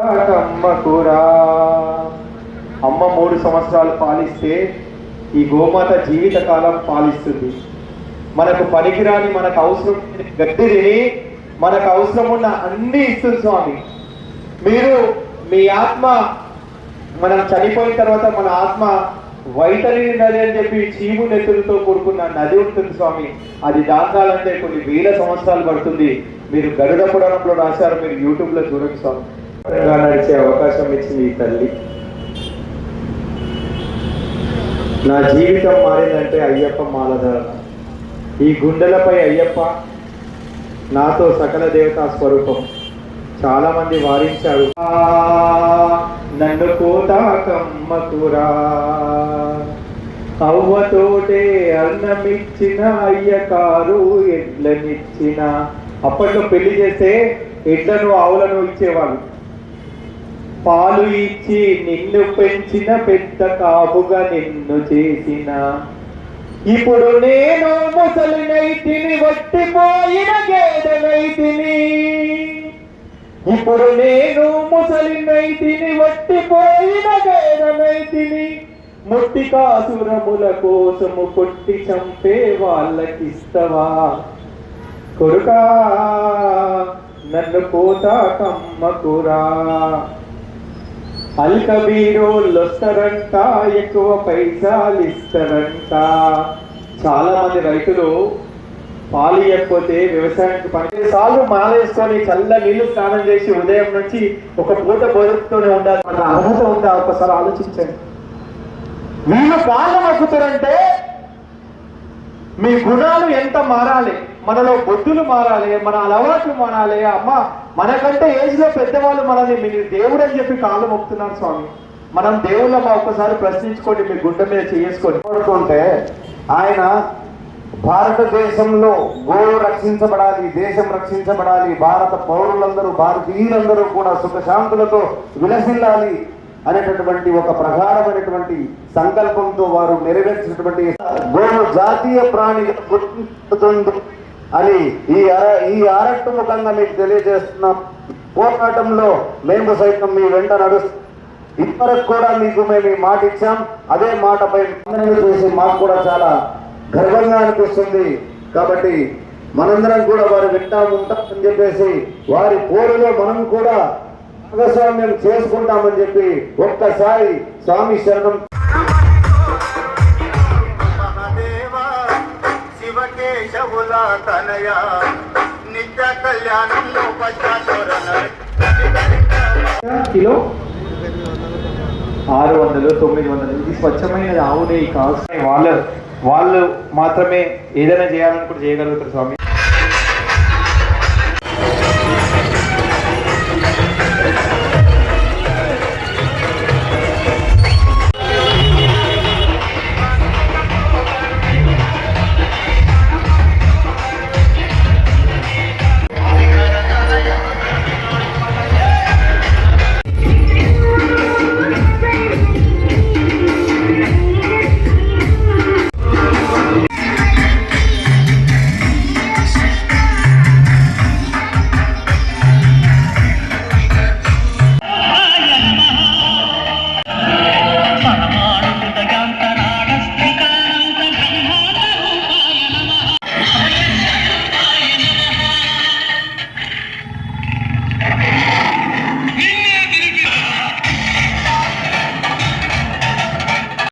అమ్మకురా అమ్మ మూడు సంవత్సరాలు పాలిస్తే ఈ గోమాత జీవితకాలం పాలిస్తుంది. మనకు పనికిరాని మనకు అవసరం లేని తిని మనకు అవసరం ఉన్న అన్ని ఇస్తుంది స్వామి. మీరు మీ ఆత్మ మనం చనిపోయిన తర్వాత మన ఆత్మ వైతరి నది అని చెప్పి చీము నెత్తులతో కూడుకున్న నది ఉంటుంది స్వామి. అది దాటాలంటే కొన్ని వేల సంవత్సరాలు పడుతుంది. మీరు గరుడ పురాణంలో రాశారు మీరు యూట్యూబ్లో చూడండి స్వామి. నడిచే అవకాశం ఇచ్చింది ఈ తల్లి. నా జీవితం మారిందంటే అయ్యప్ప మాలధారణ. ఈ గుండెలపై అయ్యప్ప నాతో సకల దేవతా స్వరూపం. చాలా మంది వారించారు నన్ను కోతాకమ్మకురా అవ్వతోటే అన్నమిచ్చిన అయ్యకారు ఎడ్లనిచ్చిన. అప్పట్లో పెళ్ళి చేస్తే ఎడ్లను ఆవులను ఇచ్చేవాళ్ళు. పాలు ఇచ్చి నిన్ను పెంచిన పెద్ద కాపుగా నిన్ను చేసిన. ఇప్పుడు నేను ముసలినైతిని వట్టిపోయిన గేదెనైతిని ఇప్పుడు నేను ముసలినైతిని వట్టిపోయిన గేదెనైతిని ముట్టి కాసురముల కోసము కొట్టి చంపే వాళ్ళకిస్తవా? కొడుకా నన్ను కోతా కమ్మకురా అల్కబీరోళ్ళు వస్తారంట ఎక్కువ పైసలు ఇస్తారంట చాలా మంది రైతులు పాలు ఇవ్వకపోతే వ్యవసాయానికి పని సార్లు మాలేసుకొని చల్ల నీళ్ళు స్నానం చేసి ఉదయం నుంచి ఒక పూట బతుకుతూనే ఉండాలి. మన అర్హత ఉందా? ఒకసారి ఆలోచించండి. వీళ్ళు కాళ్ళు మొక్కుతారంటే మీ గుణాలు ఎంత మారాలి? మనలో బొద్దులు మారాలి మన అలవాట్లు మారాలి. అమ్మ మనకంటే ఏజ్లో పెద్దవాళ్ళు మనల్ని మీరు దేవుడు అని చెప్పి కాళ్ళు మొక్కుతున్నారు స్వామి. మనం దేవుళ్ళ ఒక్కసారి ప్రశ్నించుకోండి మీ గుండె మీద చేసుకోండి కోరుకుంటే ఆయన భారతదేశంలో గోవు రక్షించబడాలి దేశం రక్షించబడాలి భారత పౌరులందరూ భారతీయులందరూ కూడా సుఖశాంతులతో విలసిల్లాలి అనేటటువంటి ఒక ప్రగాఢమైనటువంటి సంకల్పంతో వారు నెరవేర్చినటువంటి గోవు జాతీయ ప్రాణిగా గుర్తించుతుంది అని ఈ అర ఈ ఆరట్టు ముఖంగా మీకు తెలియజేస్తున్నాం పోరాటంలో మేము సైతం మీ వెంట నడుస్తున్నాం ఇప్పటికి కూడా మీకు మేము ఈ మాట ఇచ్చాం. అదే మాటపై చూసి చేసి మాకు కూడా చాలా గర్వంగా అనిపిస్తుంది. కాబట్టి మనందరం కూడా వారు వింటా ఉంటామని చెప్పేసి వారి పోరులో మనం కూడా భాగస్వామ్యం చేసుకుంటామని చెప్పి ఒక్కసారి స్వామి శరణం దేవుల తనయ. నిత్య కళ్యాణంలో పచ్చాచోరణ కిలో? ఆరు వందలు తొమ్మిది వందలు. ఇది స్వచ్ఛమైనది ఆవు నెయ్యి కాదు వాళ్ళు వాళ్ళు మాత్రమే ఏదైనా చేయాలనుకుంటే చేయగలుగుతారు స్వామి.